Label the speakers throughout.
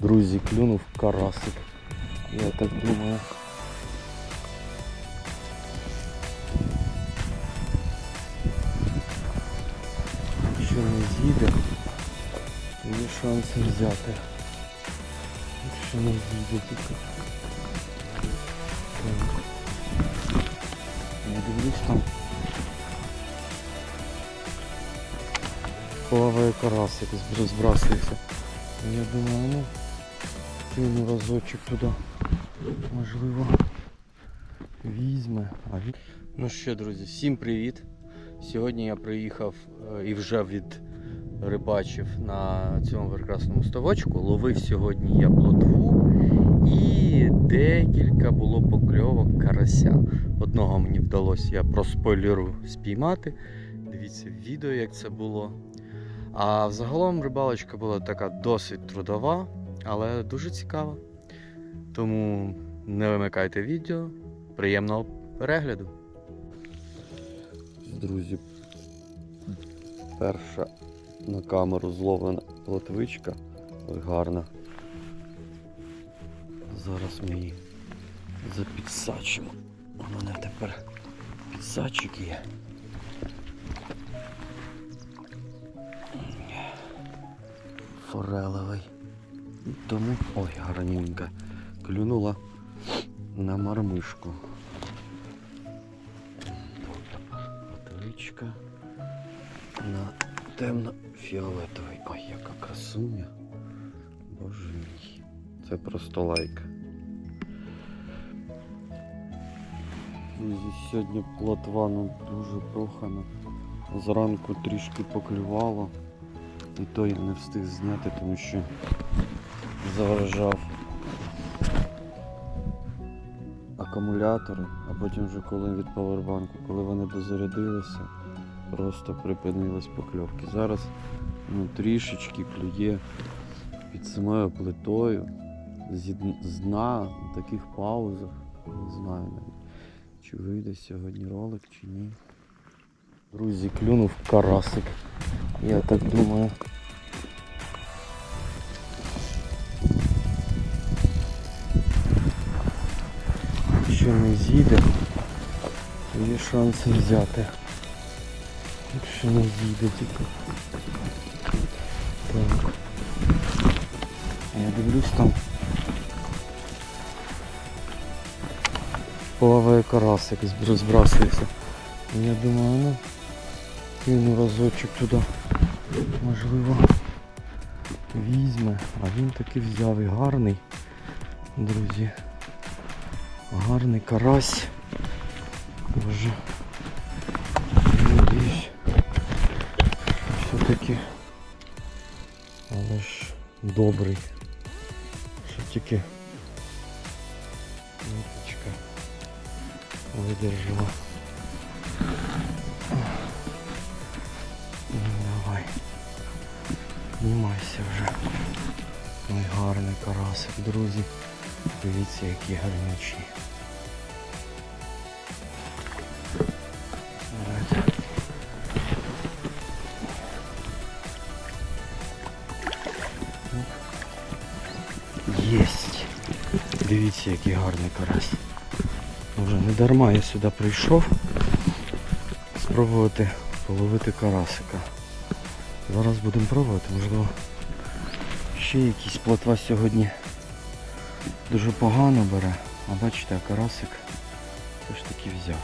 Speaker 1: Друзі, клюнув карасик. Я так думаю. Якщо не з'їде, то є шанси взяти. Якщо не з'їде тільки. Так. Я дивлюсь там. Плаває карасик, зб- збрасується. Я думаю, ну, кину разочок туди. Можливо, візьме. Ну що, друзі, всім привіт. Сьогодні я приїхав е, і вже від рибачив на цьому прекрасному ставочку. Ловив сьогодні я плотву і декілька було покльовок карася. Одного мені вдалося, я проспойлеру спіймати. Дивіться відео, як це було. А взагалом рибалочка була така досить трудова, але дуже цікава. Тому не вимикайте відео. Приємного перегляду. Друзі, перша на камеру зловлена плотвичка. Ой, гарна. Зараз ми її запідсачимо. У мене тепер підсачик є. Форелевий. Тому... Ой, гарненька. Клюнула на мармишку. Потиличка на темно-фіолетовий. Ой, яка красуня. Боже мій. Це просто лайк. Сьогодні плотва ну, дуже прохана. Зранку трішки поклювало. І то я не встиг зняти, тому що заважав акумулятори, а потім вже коли від павербанку, коли вони дозарядилися, просто припинились покльовки. Зараз ну, трішечки клює під самою плитою зі з дна на таких паузах. Не знаю навіть, чи вийде сьогодні ролик, чи ні. Друзі, клюнув карасик. Я так думаю. Якщо не з'їде, є шанси взяти. Якщо не з'їде тільки. Так. Я дивлюсь там. Плаває карасик, зб- збрасується. Я думаю, ну кину разочок туди. Можливо візьме. А він таки взяв і гарний. Друзі. Гарний карась. Боже. Надіюсь. Все-таки. Але ж добрий. Що тільки ниточка видержала. Ну, давай. Знімайся вже. Ой, гарний карасик, друзі. Дивіться, які гарнючі. Єсть. Дивіться, який гарний карась. Вже не дарма я сюди прийшов спробувати половити карасика. Зараз будемо пробувати, можливо. Ще якийсь плотва сьогодні дуже погано бере, а бачите, карасик все ж таки взяв.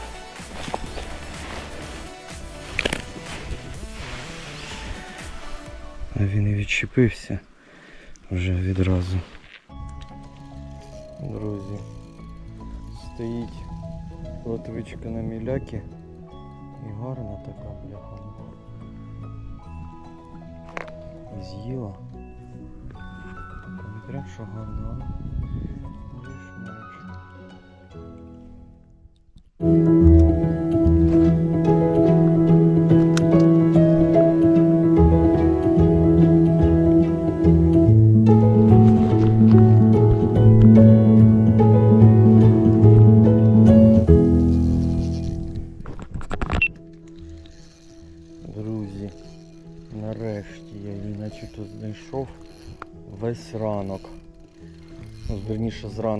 Speaker 1: А він і відчепився вже відразу. Друзі, стоїть плотвичка на мілякі і гарна така бляха. З'їла. Не прям що гарна,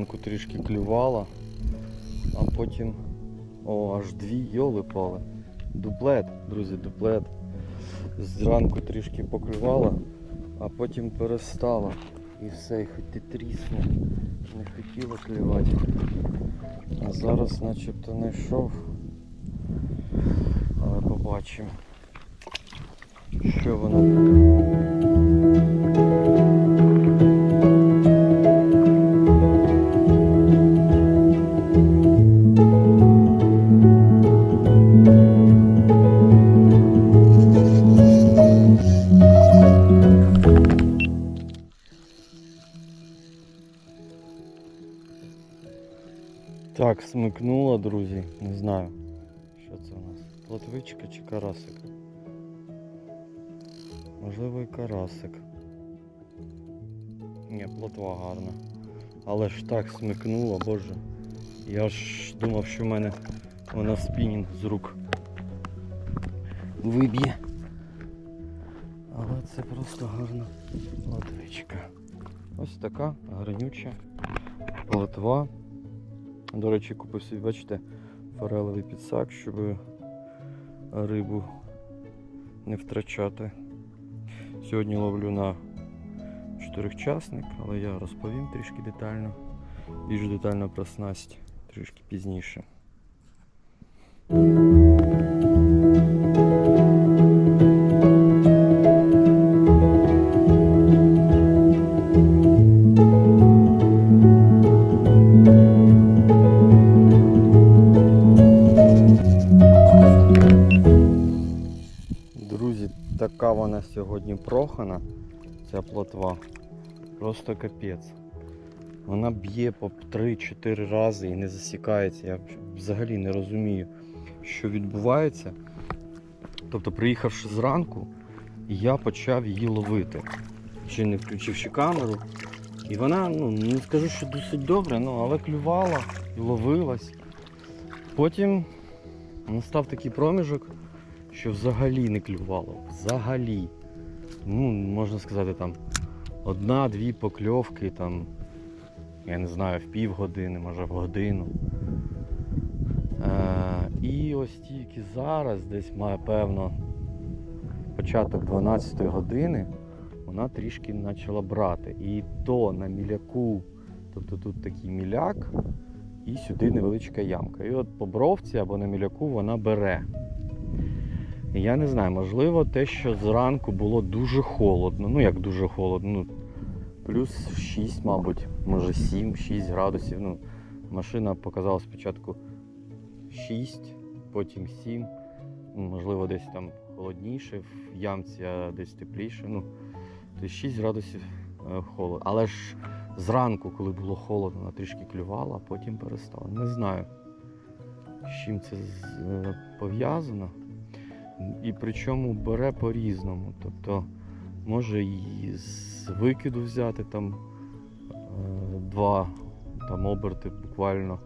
Speaker 1: зранку трішки клювала, а потім. О, аж дві йоли пали. Дуплет, друзі, дуплет. Зранку трішки поклювала, а потім перестала. І все, і хоч ти трісне. Не хотіло клювати. А зараз начебто знайшов. Але побачимо. Що воно буде. Так, смикнула, друзі. Не знаю, що це у нас. Плотвичка чи карасик? Можливо і карасик. Ні, плотва гарна. Але ж так смикнула, боже. Я ж думав, що в мене вона спінінг з рук виб'є. Але це просто гарна плотвичка. Ось така гарнюча плотва. До речі, купив собі, бачите, форелевий підсак, щоб рибу не втрачати. Сьогодні ловлю на чотирьохчасник, але я розповім трішки детально, більш детально про снасть трішки пізніше. Сьогодні ця плотва. Просто капець. Вона б'є по 3-4 рази і не засікається. Я взагалі не розумію, що відбувається. Тобто, приїхавши зранку, я почав її ловити. Ще не включивши камеру. І вона, ну, не скажу, що досить добре, ну, але клювала і ловилась. Потім настав такий проміжок, що взагалі не клювало. Взагалі. Ну, можна сказати, там одна-дві покльовки, там, я не знаю, в півгодини, може в годину. Е, і ось тільки зараз, десь має певно початок 12 години, вона трішки почала брати. І то на міляку, тобто тут такий міляк, і сюди невеличка ямка. І от по бровці або на міляку вона бере. Я не знаю, можливо, те, що зранку було дуже холодно. Ну як дуже холодно, ну плюс 6, мабуть, може 7-6 градусів. Ну, машина показала спочатку 6, потім 7. Ну, Можливо, десь там холодніше в ямці, а десь тепліше. Ну, тобто 6 градусів е, холод. Але ж зранку, коли було холодно, вона трішки клювала, а потім перестала. Не знаю, з чим це е, пов'язано. І причому бере по-різному. Тобто може і з викиду взяти там е, два там оберти буквально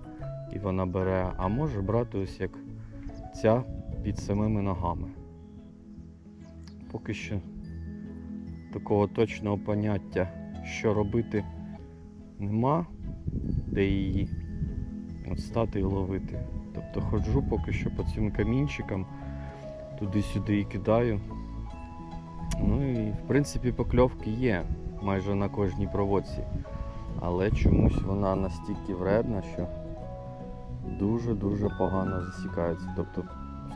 Speaker 1: і вона бере, а може брати ось як ця під самими ногами. Поки що такого точного поняття, що робити, нема, де її от стати і ловити. Тобто ходжу поки що по цим камінчикам туди-сюди і кидаю. Ну і в принципі покльовки є майже на кожній проводці. Але чомусь вона настільки вредна, що дуже-дуже погано засікається. Тобто,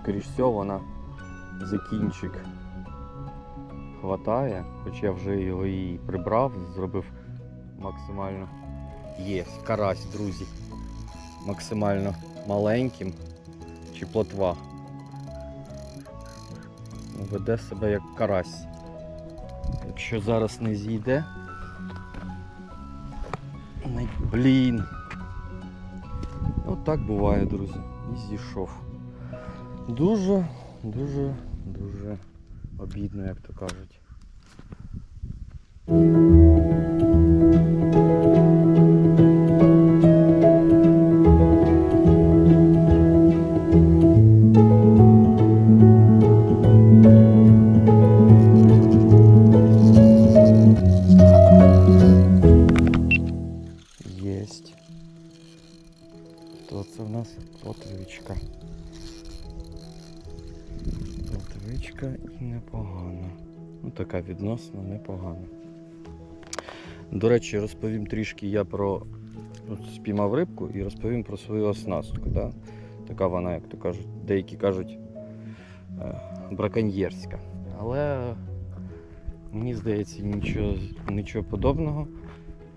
Speaker 1: скоріш всього, вона за кінчик хватає, хоч я вже його і прибрав, зробив максимально є карась, друзі. Максимально маленьким чи плотва веде себе як карась. Якщо зараз не зійде. Блін. Отак От буває, друзі. І зійшов. Дуже, дуже, дуже обідно, як то кажуть. Речі, розповім трішки я про от спіймав рибку і розповім про свою оснастку. Да? Така вона, як то кажуть, деякі кажуть, е, браконьєрська. Але мені здається, нічого, нічого подобного.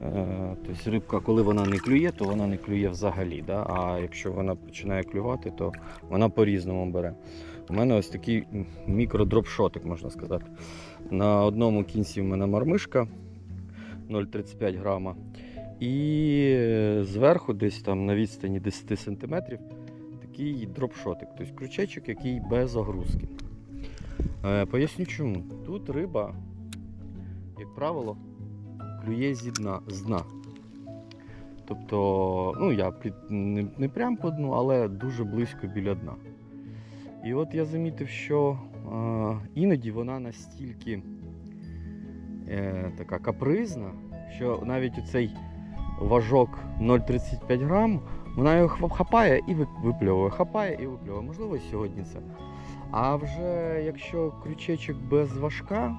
Speaker 1: Е, Тобто рибка, коли вона не клює, то вона не клює взагалі. Да? А якщо вона починає клювати, то вона по-різному бере. У мене ось такий мікродропшотик, можна сказати. На одному кінці в мене мармишка 0,35 грама. І е, зверху, десь там на відстані 10 см, такий дропшотик, тобто крючечок, який без огрузки. Е, Поясню чому. Тут риба, як правило, клює зі дна, з дна. Тобто, ну я не, не прям по дну, але дуже близько біля дна. І от я замітив, що е, іноді вона настільки е, така капризна, що навіть оцей важок 0,35 грам, вона його хапає і випльовує, хапає і випльовує. Можливо, сьогодні це. А вже якщо крючечок без важка,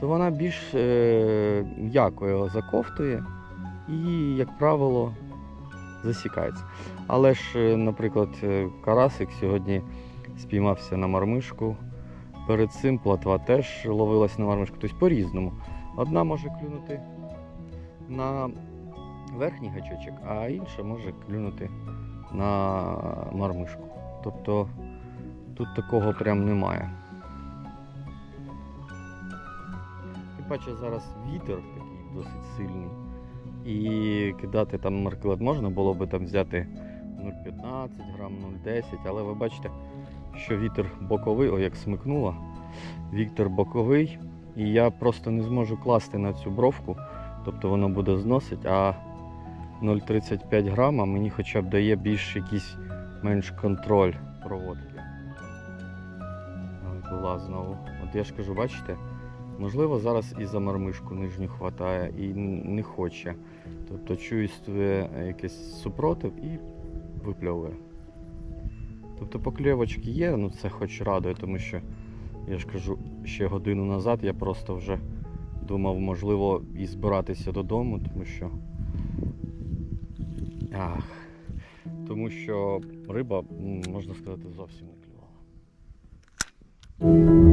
Speaker 1: то вона більш е, м'яко його заковтує і, як правило, засікається. Але ж, е, наприклад, е, карасик сьогодні спіймався на мармишку. Перед цим платва теж ловилась на мармишку, тобто по-різному. Одна може клюнути на верхній гачочок, а інша може клюнути на мармишку. Тобто тут такого прям немає. Тим паче зараз вітер такий досить сильний. І кидати там маркелет можна було би там взяти 0,15 грам, 0,10, але ви бачите, що вітер боковий, о як смикнуло, вітер боковий, і я просто не зможу класти на цю бровку, тобто воно буде зносити, а 0,35 грама мені хоча б дає більш якийсь менш контроль проводки. Була знову. От я ж кажу, бачите, можливо, зараз і за мармишку нижню хватає і не хоче. Тобто чує якийсь супротив і випльовує. Тобто покльовочки є, ну це хоч радує, тому що я ж кажу, ще годину назад я просто вже думав, можливо, і збиратися додому, тому що. Ах. Тому що риба, можна сказати, зовсім не клювала.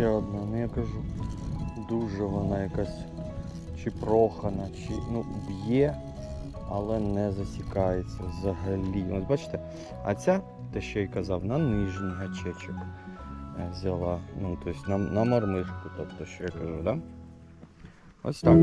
Speaker 1: Ще одна, ну я кажу, дуже вона якась чи прохана, чи ну, б'є, але не засікається взагалі. Ось бачите, а ця, те, що я й казав, на нижній гачечок е, взяла. Ну, тобто на, на мармишку, тобто, що я кажу, да? Ось так.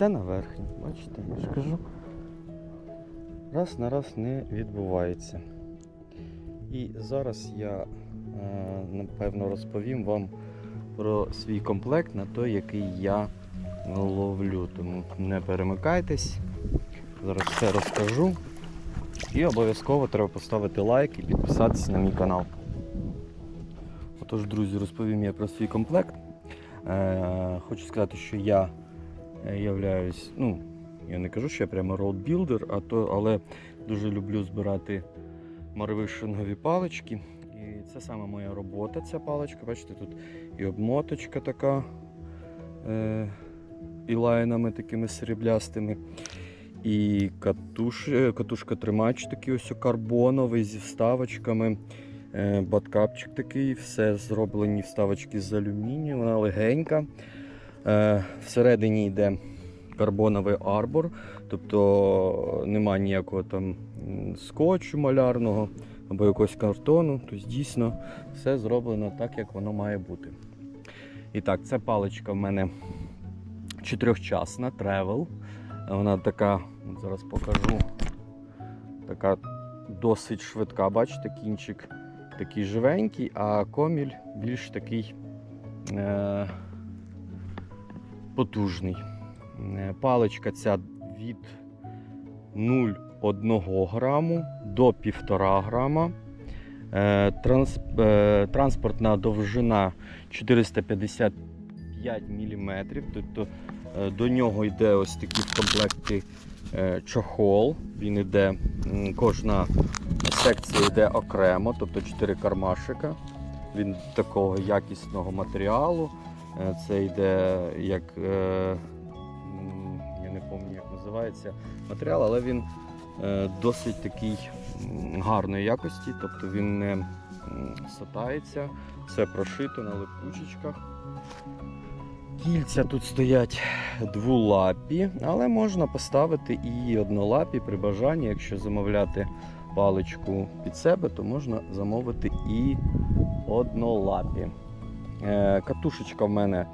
Speaker 1: Це на верхній, бачите, я ж кажу. Раз на раз не відбувається. І зараз я е, напевно розповім вам про свій комплект на той, який я ловлю. Тому не перемикайтесь. Зараз все розкажу. І обов'язково треба поставити лайк і підписатися на мій канал. Отож, друзі, розповім я про свій комплект. Е, хочу сказати, що я являюсь, ну, я не кажу, що я прямо роудбілдер, а то, але дуже люблю збирати марвишингові палички. І це саме моя робота, ця паличка. Бачите, тут і обмоточка така е, і лайнами такими сріблястими. І катуш, е, катушка тримач такий ось карбоновий зі вставочками. Е, Баткапчик такий, все зроблені вставочки з алюмінію, вона легенька. Е, Всередині йде карбоновий арбор, тобто нема ніякого там скотчу малярного. або якогось картону. Тобто дійсно все зроблено так, як воно має бути. І так, ця паличка в мене чотирьохчасна, тревел. Вона така, зараз покажу, така досить швидка. Бачите, кінчик такий живенький, а коміль більш такий е- потужний. Е, Паличка ця від 0,1 граму до 1,5 грама. Е, е, транспортна довжина 455 мм. Тобто до нього йде ось такий в комплекті чохол. Він йде, кожна секція йде окремо, тобто 4 кармашика. Він такого якісного матеріалу. Е, Це йде як, е, я не пам'ятаю, як називається матеріал, але він е, досить такий гарної якості, тобто він не сатається, все прошито на липучечках. Кільця тут стоять двулапі, але можна поставити і однолапі при бажанні, якщо замовляти паличку під себе, то можна замовити і однолапі. Е, Катушечка в мене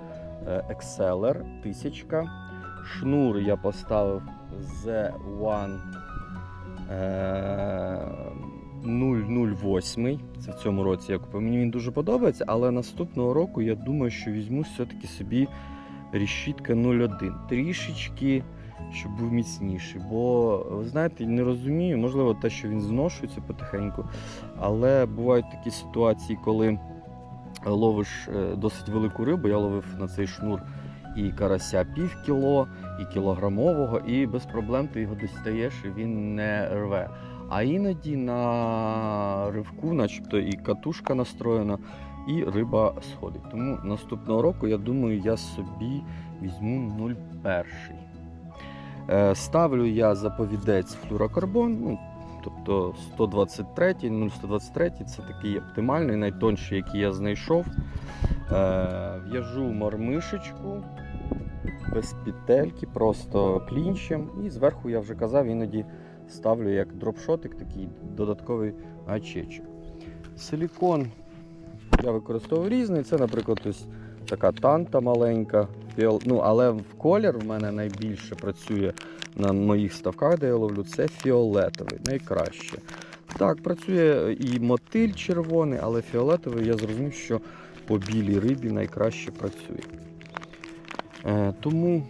Speaker 1: е, Exceller 1000. Шнур я поставив Z1 е, 008. Це в цьому році я купив. Мені він дуже подобається, але наступного року я думаю, що візьму все-таки собі рішітка 01. Трішечки, щоб був міцніший. Бо, ви знаєте, не розумію, можливо, те, що він зношується потихеньку. Але бувають такі ситуації, коли ловиш е, досить велику рибу. Я ловив на цей шнур і карася пів кіло, і кілограмового, і без проблем ти його дістаєш, і він не рве. А іноді на ривку, начебто, і катушка настроєна, і риба сходить. Тому наступного року, я думаю, я собі візьму 0,1. Е, Ставлю я заповідець флюрокарбон, ну, тобто 123, 0,123 це такий оптимальний, найтонший, який я знайшов. Е, В'яжу мормишечку без петельки, просто клінчем. І зверху, я вже казав, іноді ставлю як дропшотик, такий додатковий гачечок. Силікон я використовую різний. Це, наприклад, ось така танта маленька. Ну, але в колір в мене найбільше працює на моїх ставках, де я ловлю, це фіолетовий, найкраще. Так, працює і мотиль червоний, але фіолетовий я зрозумів, що по білій рибі найкраще працює. Е, тому,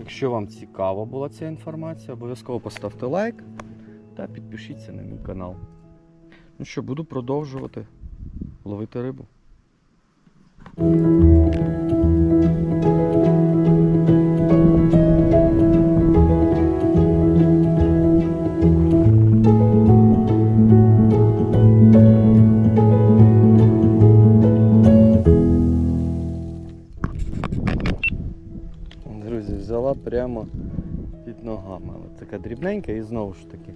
Speaker 1: якщо вам цікава була ця інформація, обов'язково поставте лайк та підпишіться на мій канал. Ну що, буду продовжувати ловити рибу. Друзі, взяла прямо під ногами. Але така дрібненька і знову ж таки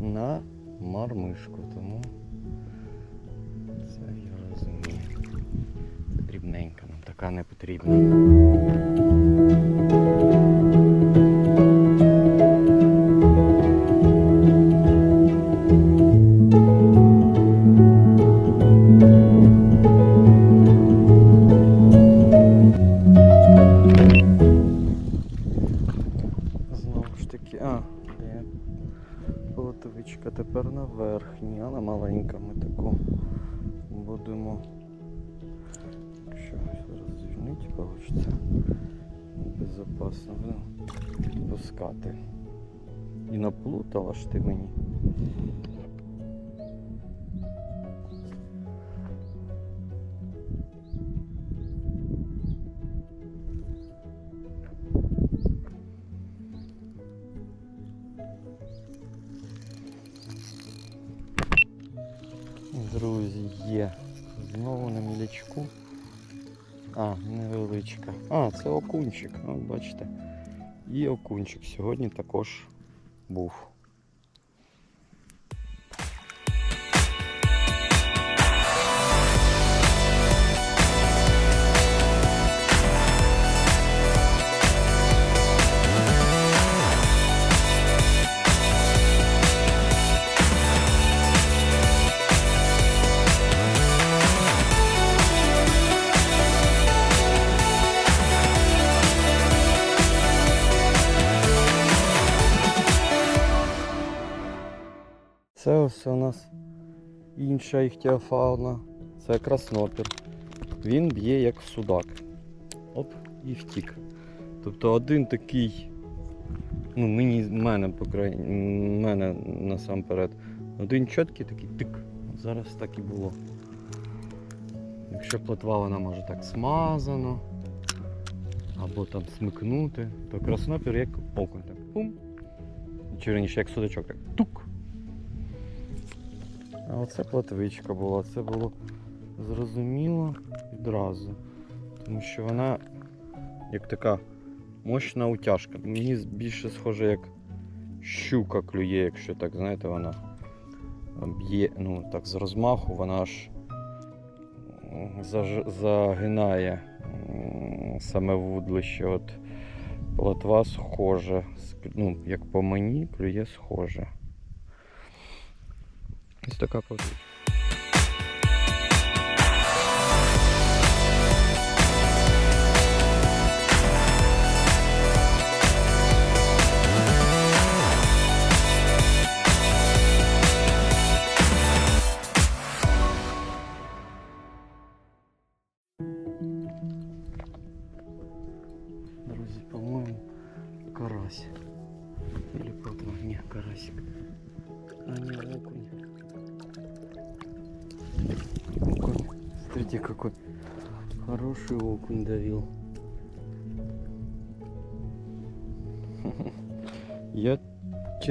Speaker 1: на мармишку. Тому дрібненька, нам така не потрібна. Знову ж таки, а, є полотовичка тепер на верхній, а на маленька ми таку безпечно відпускати. І наплутала ж ти мені. Невеличка. А, це окунчик. От бачите. І окунчик сьогодні також був. Ось у нас інша іхтіофауна. Це краснопір. Він б'є як судак. Оп, і втік. Тобто один такий, ну мені, мене, по мене насамперед, один чіткий такий тик. Зараз так і було. Якщо плотва вона може так смазано, або там смикнути, то краснопір як окунь. Так, пум. Чи раніше як судачок, так тук. А оце плотвичка була, це було зрозуміло відразу. Тому що вона як така мощна утяжка. Мені більше схоже як щука клює, якщо так, знаєте, вона б'є, ну так з розмаху, вона аж загинає саме вудлище. От плотва схожа. Ну, як по мені, клює схоже. Ось така плотва. Друзі,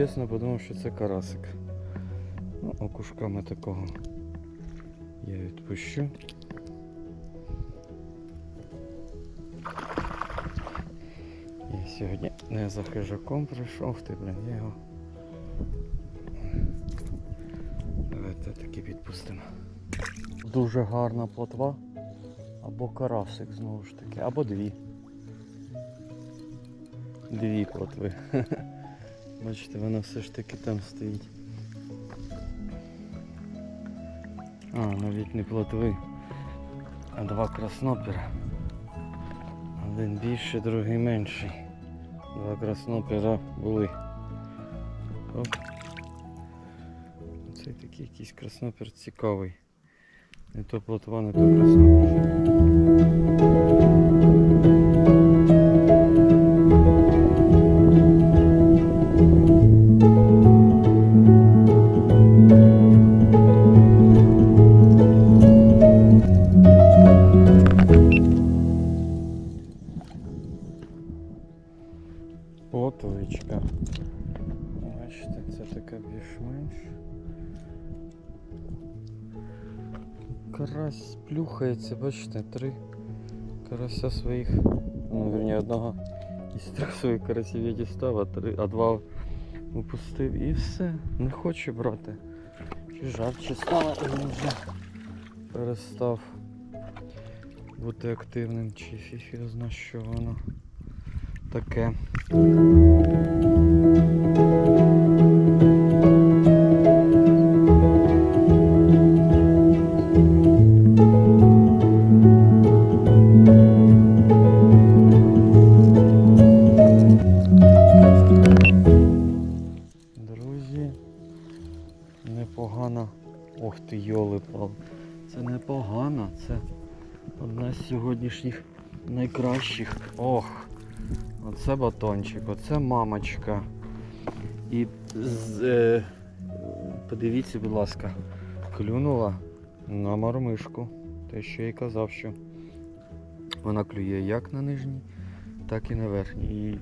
Speaker 1: чесно подумав, що це карасик. Ну, окушками такого я відпущу. Я сьогодні не за хижаком прийшов, ти, блін, я його. Давайте таки відпустимо. Дуже гарна плотва. Або карасик знову ж таки, або дві. Дві плотви. Бачите, вона все ж таки там стоїть. А, навіть не плотви, а два краснопера. Один більший, другий менший. Два краснопера були. Оп. Цей такий якийсь краснопер цікавий. Не то плотва, не то краснопер. Бачите, три карася своїх. Ну, вірні, одного із трьох своїх карасів я дістав, а, три, а два упустив і все. Не хочу брати. Чи жарче стало, і він вже перестав бути активним, чи фіфі зна, що воно таке. Найкращих. Ох, оце батончик, оце мамочка. І з, е, подивіться, будь ласка, клюнула на мармишку. Те, що я й казав, що вона клює як на нижній, так і на верхній. І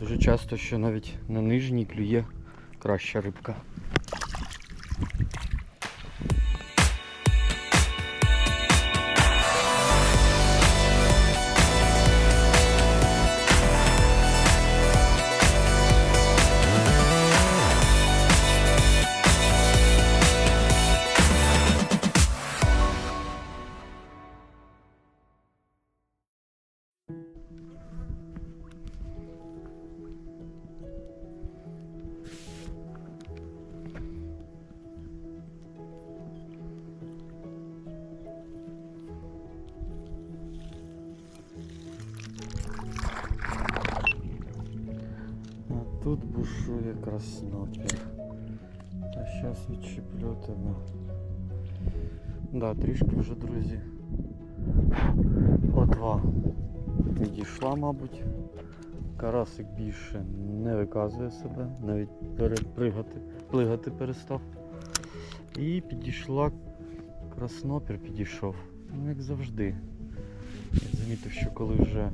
Speaker 1: дуже часто, що навіть на нижній клює краща рибка. Да, трішки вже, друзі. Плотва відійшла, мабуть. Карасик більше не виказує себе, навіть перепригати, плигати перестав. І підійшла краснопір підійшов. Ну, як завжди. Я замітив, що коли вже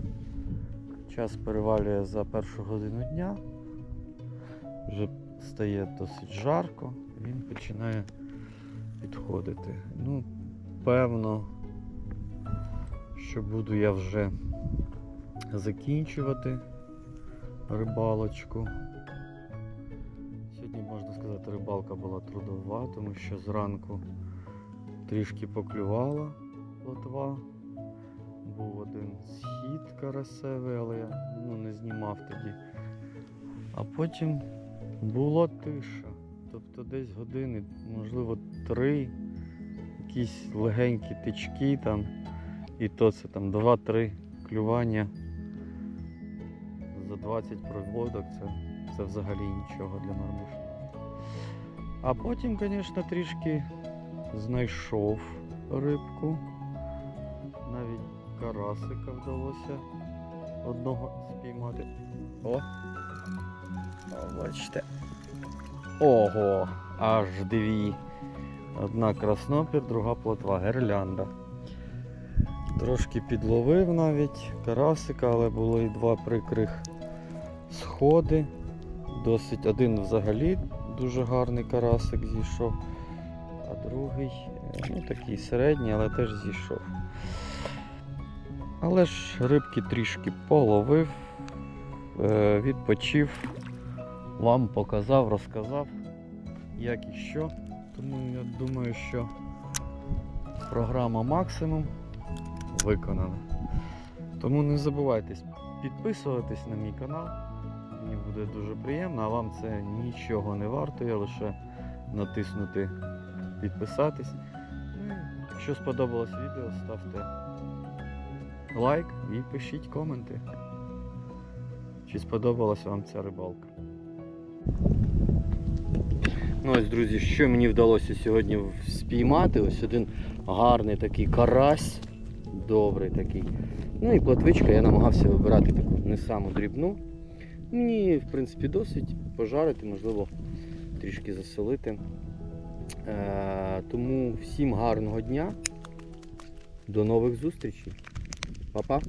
Speaker 1: час перевалює за першу годину дня, вже стає досить жарко, він починає підходити. Ну, певно, що буду я вже закінчувати рибалочку. Сьогодні, можна сказати, рибалка була трудова, тому що зранку трішки поклювала плотва. Був один схід карасевий, але я ну, не знімав тоді. А потім була тиша. Тобто десь години, можливо, три, якісь легенькі тички там, і то це там 2-3 клювання за 20 проводок, це, це взагалі нічого для мармуша. А потім, звісно, трішки знайшов рибку. Навіть карасика вдалося одного спіймати. О! Бачите. Ого! Аж дві. Одна краснопір, друга плотва, гірлянда. Трошки підловив навіть карасика, але було і два прикрих сходи. Досить один взагалі дуже гарний карасик зійшов, а другий е, ну, такий середній, але теж зійшов. Але ж рибки трішки половив, е, відпочив, вам показав, розказав, як і що. Тому я думаю, що програма максимум виконана. Тому не забувайте підписуватись на мій канал. Мені буде дуже приємно, а вам це нічого не вартує, лише натиснути підписатись. Ну, Якщо сподобалось відео, ставте лайк і пишіть коменти. Чи сподобалась вам ця рибалка. Ну ось, друзі, що мені вдалося сьогодні спіймати. Ось один гарний такий карась. Добрий такий. Ну і платвичка я намагався вибирати таку не саму дрібну. Мені, в принципі, досить пожарити, можливо, трішки засолити. Е, тому всім гарного дня. До нових зустрічей. Па-па.